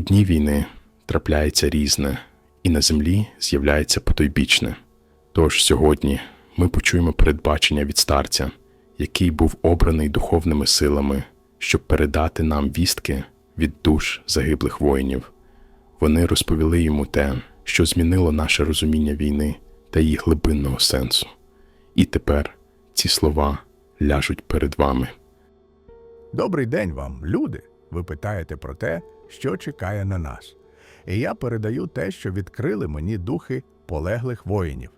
У дні війни трапляється різне, і на землі з'являється потойбічне. Тож сьогодні ми почуємо передбачення від старця, який був обраний духовними силами, щоб передати нам вістки від душ загиблих воїнів. Вони розповіли йому те, що змінило наше розуміння війни та її глибинного сенсу. І тепер ці слова ляжуть перед вами. Добрий день вам, люди. Ви питаєте про те, що чекає на нас. І я передаю те, що відкрили мені духи полеглих воїнів.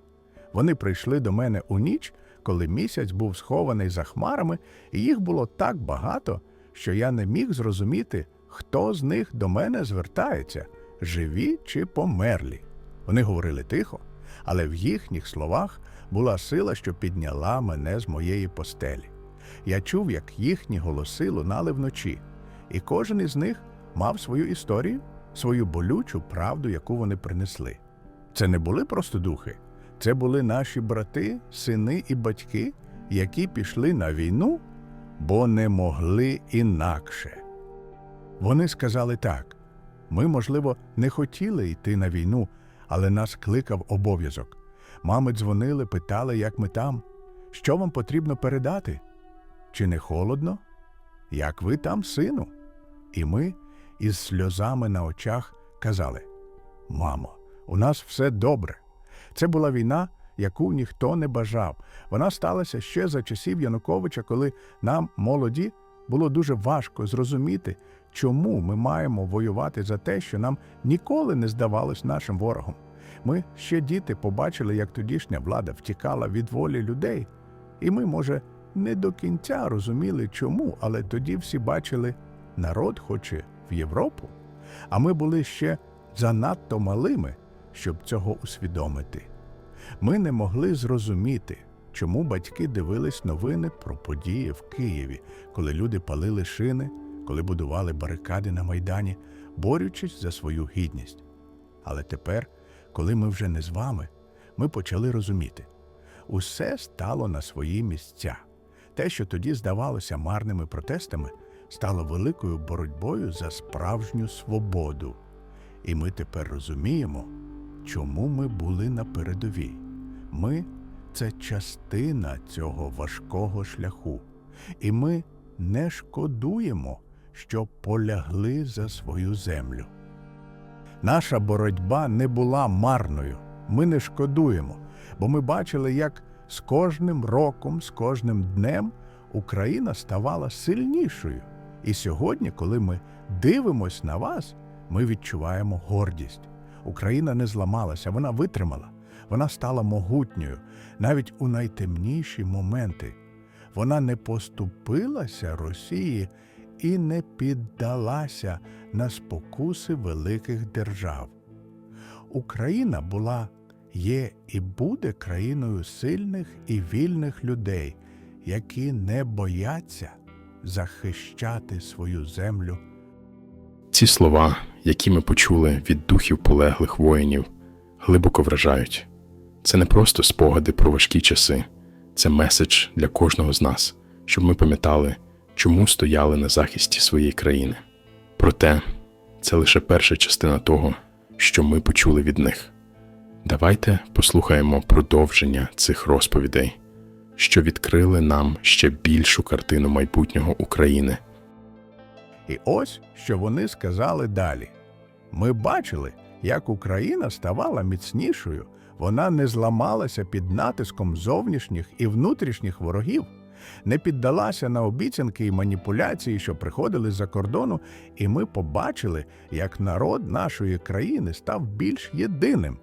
Вони прийшли до мене у ніч, коли місяць був схований за хмарами, і їх було так багато, що я не міг зрозуміти, хто з них до мене звертається, живі чи померлі. Вони говорили тихо, але в їхніх словах була сила, що підняла мене з моєї постелі. Я чув, як їхні голоси лунали вночі, і кожен із них мав свою історію, свою болючу правду, яку вони принесли. Це не були просто духи, це були наші брати, сини і батьки, які пішли на війну, бо не могли інакше. Вони сказали так: ми, можливо, не хотіли йти на війну, але нас кликав обов'язок. Мами дзвонили, питали, як ми там, що вам потрібно передати. Чи не холодно? Як ви там, сину? І ми із сльозами на очах казали: Мамо, у нас все добре. Це була війна, яку ніхто не бажав. Вона сталася ще за часів Януковича, коли нам, молоді, було дуже важко зрозуміти, чому ми маємо воювати за те, що нам ніколи не здавалось нашим ворогом. Ми ще діти побачили, як тодішня влада втікала від волі людей, і ми, може, не до кінця розуміли, чому, але тоді всі бачили, народ хоче в Європу, а ми були ще занадто малими, щоб цього усвідомити. Ми не могли зрозуміти, чому батьки дивились новини про події в Києві, коли люди палили шини, коли будували барикади на Майдані, борючись за свою гідність. Але тепер, коли ми вже не з вами, ми почали розуміти, усе стало на свої місця. Те, що тоді здавалося марними протестами, стало великою боротьбою за справжню свободу. І ми тепер розуміємо, чому ми були на передовій. Ми це частина цього важкого шляху, і ми не шкодуємо, що полягли за свою землю. Наша боротьба не була марною. Ми не шкодуємо, бо ми бачили, як з кожним роком, з кожним днем Україна ставала сильнішою. І сьогодні, коли ми дивимось на вас, ми відчуваємо гордість. Україна не зламалася, вона витримала, вона стала могутньою навіть у найтемніші моменти. Вона не поступилася Росії і не піддалася на спокуси великих держав. Україна була, є і буде країною сильних і вільних людей, які не бояться захищати свою землю. Ці слова, які ми почули від духів полеглих воїнів, глибоко вражають. Це не просто спогади про важкі часи, це меседж для кожного з нас, щоб ми пам'ятали, чому стояли на захисті своєї країни. Проте це лише перша частина того, що ми почули від них. Давайте послухаємо продовження цих розповідей, що відкрили нам ще більшу картину майбутнього України. І ось що вони сказали далі. Ми бачили, як Україна ставала міцнішою, вона не зламалася під натиском зовнішніх і внутрішніх ворогів, не піддалася на обіцянки і маніпуляції, що приходили з-за кордону, і ми побачили, як народ нашої країни став більш єдиним.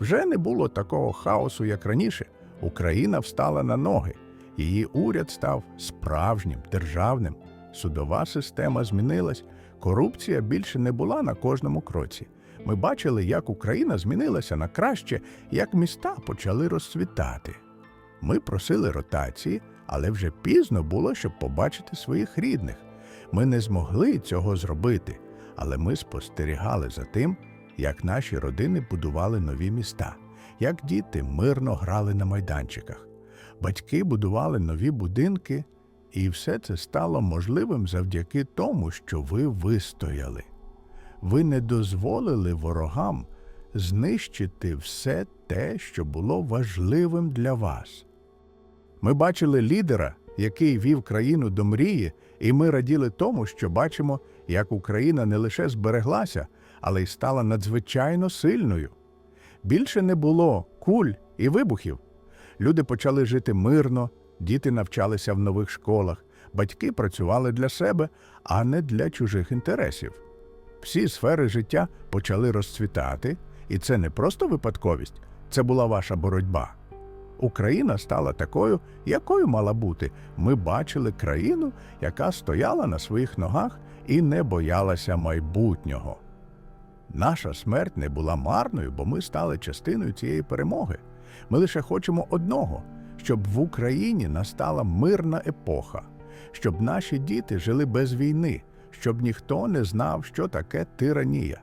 Вже не було такого хаосу, як раніше. Україна встала на ноги. Її уряд став справжнім, державним. Судова система змінилась, корупція більше не була на кожному кроці. Ми бачили, як Україна змінилася на краще, як міста почали розцвітати. Ми просили ротації, але вже пізно було, щоб побачити своїх рідних. Ми не змогли цього зробити, але ми спостерігали за тим, як наші родини будували нові міста, як діти мирно грали на майданчиках. Батьки будували нові будинки, і все це стало можливим завдяки тому, що ви вистояли. ви не дозволили ворогам знищити все те, що було важливим для вас. Ми бачили лідера, який вів країну до мрії, і ми раділи тому, що бачимо, як Україна не лише збереглася, але й стала надзвичайно сильною. Більше не було куль і вибухів. Люди почали жити мирно, діти навчалися в нових школах, батьки працювали для себе, а не для чужих інтересів. Всі сфери життя почали розцвітати, і це не просто випадковість, це була ваша боротьба. Україна стала такою, якою мала бути. Ми бачили країну, яка стояла на своїх ногах і не боялася майбутнього. Наша смерть не була марною, бо ми стали частиною цієї перемоги. Ми лише хочемо одного, щоб в Україні настала мирна епоха, щоб наші діти жили без війни, щоб ніхто не знав, що таке тиранія.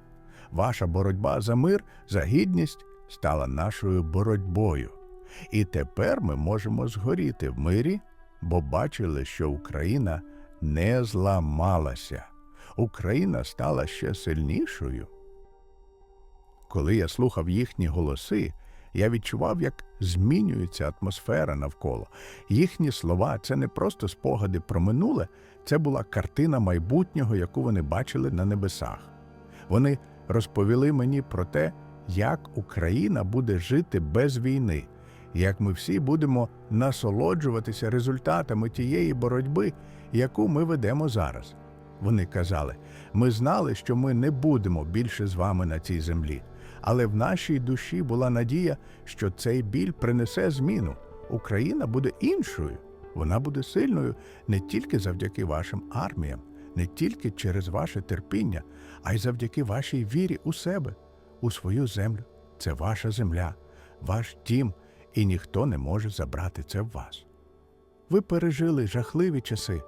Ваша боротьба за мир, за гідність стала нашою боротьбою. І тепер ми можемо згоріти в мирі, бо бачили, що Україна не зламалася. Україна стала ще сильнішою. Коли я слухав їхні голоси, я відчував, як змінюється атмосфера навколо. Їхні слова це не просто спогади про минуле, це була картина майбутнього, яку вони бачили на небесах. Вони розповіли мені про те, як Україна буде жити без війни, як ми всі будемо насолоджуватися результатами тієї боротьби, яку ми ведемо зараз. Вони казали: ми знали, що ми не будемо більше з вами на цій землі, але в нашій душі була надія, що цей біль принесе зміну. Україна буде іншою. Вона буде сильною не тільки завдяки вашим арміям, не тільки через ваше терпіння, а й завдяки вашій вірі у себе, у свою землю. Це ваша земля, ваш дім, і ніхто не може забрати це в вас. Ви пережили жахливі часи.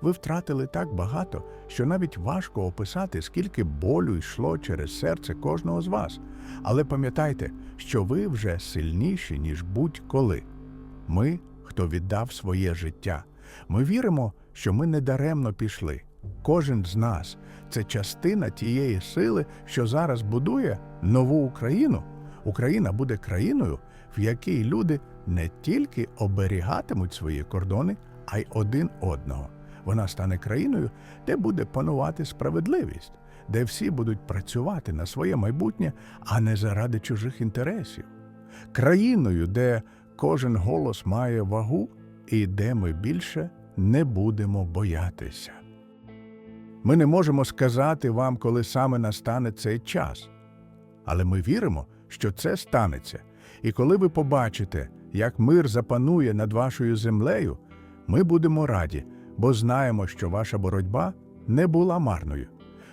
Ви втратили так багато, що навіть важко описати, скільки болю йшло через серце кожного з вас. Але пам'ятайте, що ви вже сильніші, ніж будь-коли. Ми, хто віддав своє життя, ми віримо, що ми недаремно пішли. Кожен з нас це частина тієї сили, що зараз будує нову Україну. Україна буде країною, в якій люди не тільки оберігатимуть свої кордони, а й один одного. Вона стане країною, де буде панувати справедливість, де всі будуть працювати на своє майбутнє, а не заради чужих інтересів. Країною, де кожен голос має вагу і де ми більше не будемо боятися. Ми не можемо сказати вам, коли саме настане цей час, але ми віримо, що це станеться. І коли ви побачите, як мир запанує над вашою землею, ми будемо раді, бо знаємо, що ваша боротьба не була марною.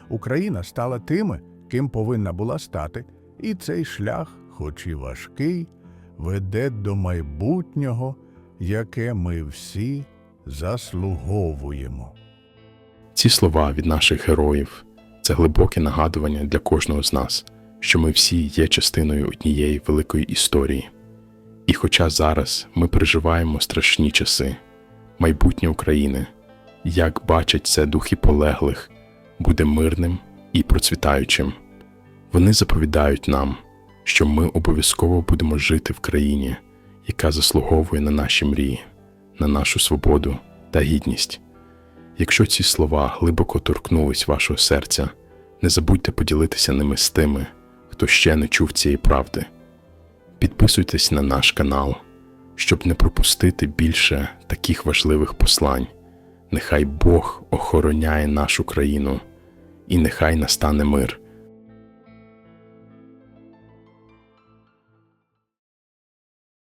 Україна стала тими, ким повинна була стати, і цей шлях, хоч і важкий, веде до майбутнього, яке ми всі заслуговуємо. Ці слова від наших героїв це глибоке нагадування для кожного з нас, що ми всі є частиною однієї великої історії. І хоча зараз ми переживаємо страшні часи, майбутнє України, як бачать це духи полеглих, буде мирним і процвітаючим. Вони заповідають нам, що ми обов'язково будемо жити в країні, яка заслуговує на наші мрії, на нашу свободу та гідність. Якщо ці слова глибоко торкнулись вашого серця, не забудьте поділитися ними з тими, хто ще не чув цієї правди. Підписуйтесь на наш канал, щоб не пропустити більше таких важливих послань. Нехай Бог охороняє нашу країну, і нехай настане мир